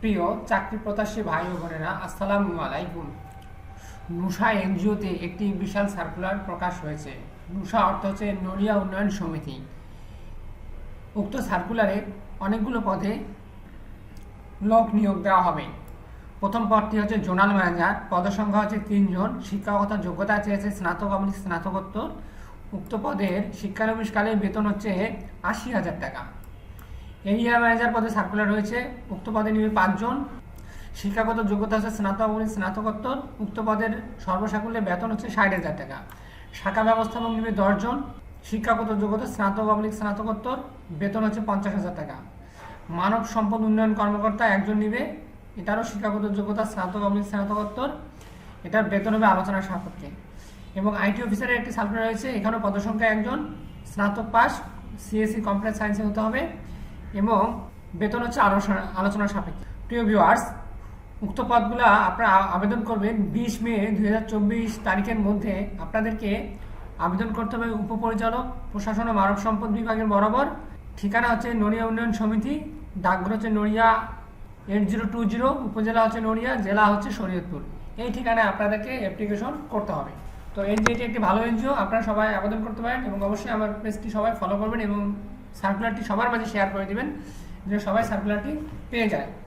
প্রিয় চাকরি প্রত্যাশী ভাই ও বোনেরা, আসসালামু আলাইকুম। নুসা এনজিওতে একটি বিশাল সার্কুলার প্রকাশ হয়েছে। নুসা অর্থ হচ্ছে নড়িয়া উন্নয়ন সমিতি। উক্ত সার্কুলারে অনেকগুলো পদে লোক নিয়োগ দেওয়া হবে। প্রথম পদটি হচ্ছে জোনাল ম্যানেজার। পদসংখ্যা হচ্ছে তিনজন। শিক্ষাগত যোগ্যতা চেয়েছে স্নাতক এবং স্নাতকোত্তর। উক্ত পদের শিক্ষানবিশকালে বেতন হচ্ছে আশি হাজার টাকা। এরিয়া ম্যানেজার পদে সার্কুলার রয়েছে। উক্ত পদে নিবে পাঁচজন। শিক্ষাগত যোগ্যতা হচ্ছে স্নাতক এবং স্নাতকোত্তর। উক্ত পদের সর্বসাকুল্যে বেতন হচ্ছে ষাট হাজার টাকা। শাখা ব্যবস্থাপক নিবে দশজন। শিক্ষাগত যোগ্যতা স্নাতক অবলিক স্নাতকোত্তর। বেতন হচ্ছে পঞ্চাশ হাজার টাকা। মানব সম্পদ উন্নয়ন কর্মকর্তা একজন নিবে। এটারও শিক্ষাগত যোগ্যতা স্নাতক অবলিক স্নাতকোত্তর। এটার বেতন হবে আলোচনার সাপেক্ষে। এবং আইটি অফিসারের একটি সার্কুলার রয়েছে। এখানেও পদসংখ্যা একজন। স্নাতক পাস। সিএসসি কম্পিউটার সায়েন্সে হতে হবে। এবং বেতন হচ্ছে আলোচনা আলোচনার সাপেক্ষে। প্রিয় ভিউয়ার্স উক্ত পদগুলো আপনারা আবেদন করবেন বিশ মে দু হাজার চব্বিশ তারিখের মধ্যে। আপনাদেরকে আবেদন করতে হবে উপপরিচালক, প্রশাসন ও মানব সম্পদ বিভাগের বরাবর। ঠিকানা হচ্ছে নড়িয়া উন্নয়ন সমিতি, ডাকঘর হচ্ছে Naria eight zero two zero, উপজেলা হচ্ছে নড়িয়া, জেলা হচ্ছে শরীয়তপুর। এই ঠিকানায় আপনাদেরকে অ্যাপ্লিকেশন করতে হবে। তো এনজিওটি একটি ভালো এনজিও, আপনারা সবাই আবেদন করতে পারেন এবং অবশ্যই আমার পেজটি সবাই ফলো করবেন এবং সার্কুলারটি সবার মাঝে শেয়ার করে দিবেন যেন সবাই সার্কুলারটি পেয়ে যায়।